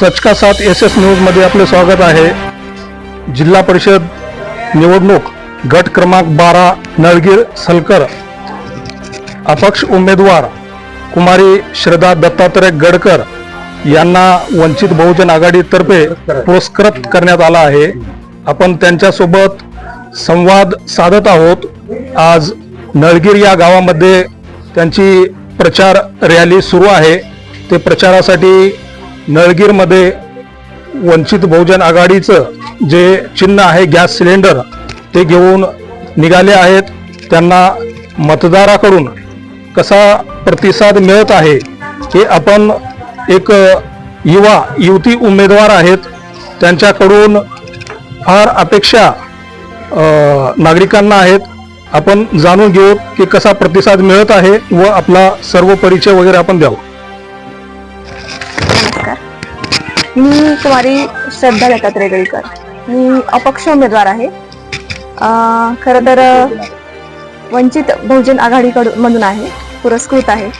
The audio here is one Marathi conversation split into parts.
सचका सात एस एस न्यूजमध्ये आपले स्वागत आहे. जिल्हा परिषद निवडणूक गट क्रमांक बारा नळगीर सलकर. अपक्ष उमेदवार कुमारी श्रद्धा दत्तात्रय गडकर यांना वंचित बहुजन आघाडीतर्फे पुरस्कृत करण्यात आला आहे. आपण त्यांच्यासोबत संवाद साधत आहोत. आज नळगीर या गावामध्ये त्यांची प्रचार रॅली सुरू आहे. ते प्रचारासाठी नळगीरमध्ये वंचित बहुजन आघाडीचं जे चिन्ह आहे गॅस सिलेंडर ते घेऊन निघाले आहेत. त्यांना मतदाराकडून कसा प्रतिसाद मिळत आहे हे आपण एक युवा युवती उमेदवार आहेत. त्यांच्याकडून फार अपेक्षा नागरिकांना आहेत. आपण जाणून घेऊ की कसा प्रतिसाद मिळत आहे व आपला सर्व परिचय वगैरे आपण द्यावं. मी कुमारी श्रद्धा दत्तात्रय गळीकर. मी अपक्ष उमेदवार आहे. खरं तर वंचित बहुजन आघाडीकडून मधून आहे. पुरस्कृत आहे.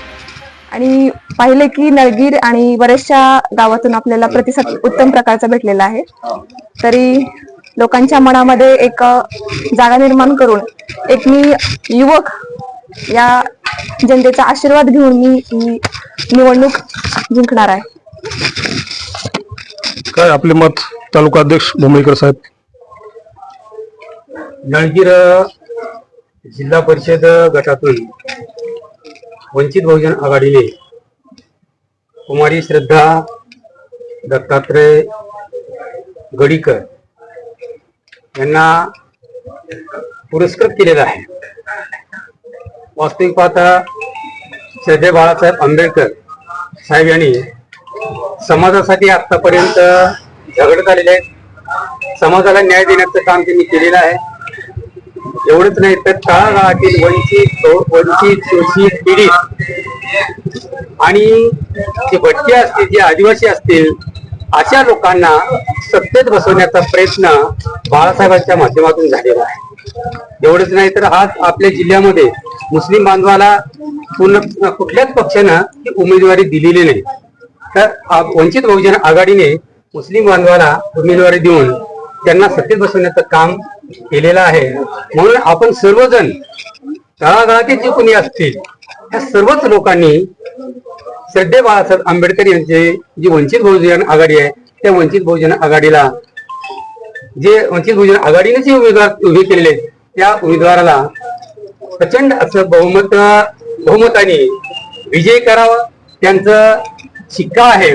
आणि पाहिले की नळगीर आणि बऱ्याचशा गावातून आपल्याला प्रतिसाद उत्तम प्रकारचा भेटलेला आहे. तरी लोकांच्या मनामध्ये एक जागा निर्माण करून एक मी युवक या जनतेचा आशीर्वाद घेऊन मी ही निवडणूक जिंकणार आहे. काय आपले मत तालुका अध्यक्ष मुंबईकर साहेब? नळगीर जिल्हा परिषद गटातून वंचित बहुजन आघाडीने कुमारी श्रद्धा दत्तात्रय गडीकर यांना पुरस्कृत केलेला आहे. वास्तविक पाहता श्रद्धे बाळासाहेब आंबेडकर साहेब यांनी समाजासाठी आतापर्यंत झगडत आलेले आहेत. समाजाला न्याय देण्याचं काम त्यांनी केलेलं आहे. एवढंच नाही तर तळागाळातील वंचित वंचित शोषित पीडित आणि जे भटके असतील जे आदिवासी असतील अशा लोकांना सत्तेत बसवण्याचा प्रयत्न बाळासाहेबांच्या माध्यमातून झालेला आहे. एवढंच नाही तर आज आपल्या जिल्ह्यामध्ये मुस्लिम बांधवाला पूर्ण कुठल्याच पक्षानं उमेदवारी दिलेली नाही. तर वंचित बहुजन आघाडीने मुस्लिम बांधवाला उमेदवारी देऊन त्यांना सत्तेत बसवण्याचं काम केलेलं आहे. म्हणून आपण सर्वजण तळागाळातील जे कोणी असतील त्या सर्वच लोकांनी श्रद्धे बाळासाहेब आंबेडकर यांचे जी वंचित बहुजन आघाडी आहे त्या वंचित बहुजन आघाडीला जे वंचित बहुजन आघाडीने जे उमेदवार उभे केलेले त्या उमेदवाराला प्रचंड असं बहुमत बहुमताने विजय करावा त्यांचं शिक्का आहे.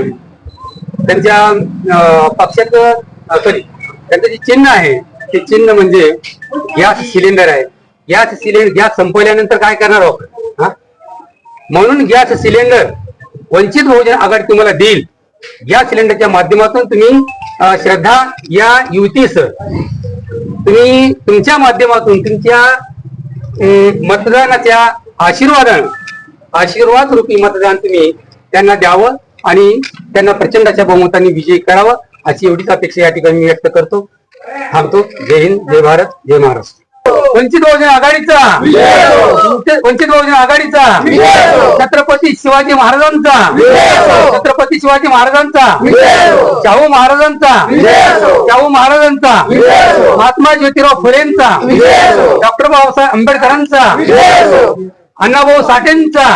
त्यांच्या अं, पक्षाचं सॉरी त्यांचं जे चिन्ह आहे ते चिन्ह म्हणजे गॅस सिलेंडर आहे. गॅस सिलेंडर गॅस संपवल्यानंतर काय करणार आहोत? हा? म्हणून गॅस सिलेंडर वंचित बहुजन आघाडी तुम्हाला देईल. गॅस सिलेंडरच्या माध्यमातून तुम्ही श्रद्धा या युवतीस तुम्ही तुमच्या माध्यमातून तुमच्या मतदानाच्या आशीर्वादानं आशीर्वाद रूपी मतदान तुम्ही त्यांना द्यावं. आणि त्यांना प्रचंडाच्या बहुमताने विजयी करावं अशी एवढीच अपेक्षा या ठिकाणी मी व्यक्त करतो. थांबतो. जय हिंद जय भारत जय महाराष्ट्र. वंचित बहुजन आघाडीचा. वंचित बहुजन आघाडीचा. छत्रपती शिवाजी महाराजांचा. छत्रपती शिवाजी महाराजांचा. शाहू महाराजांचा. शाहू महाराजांचा. महात्मा ज्योतिराव फुलेंचा. डॉक्टर बाबासाहेब आंबेडकरांचा. अण्णाभाऊ साठेंचा.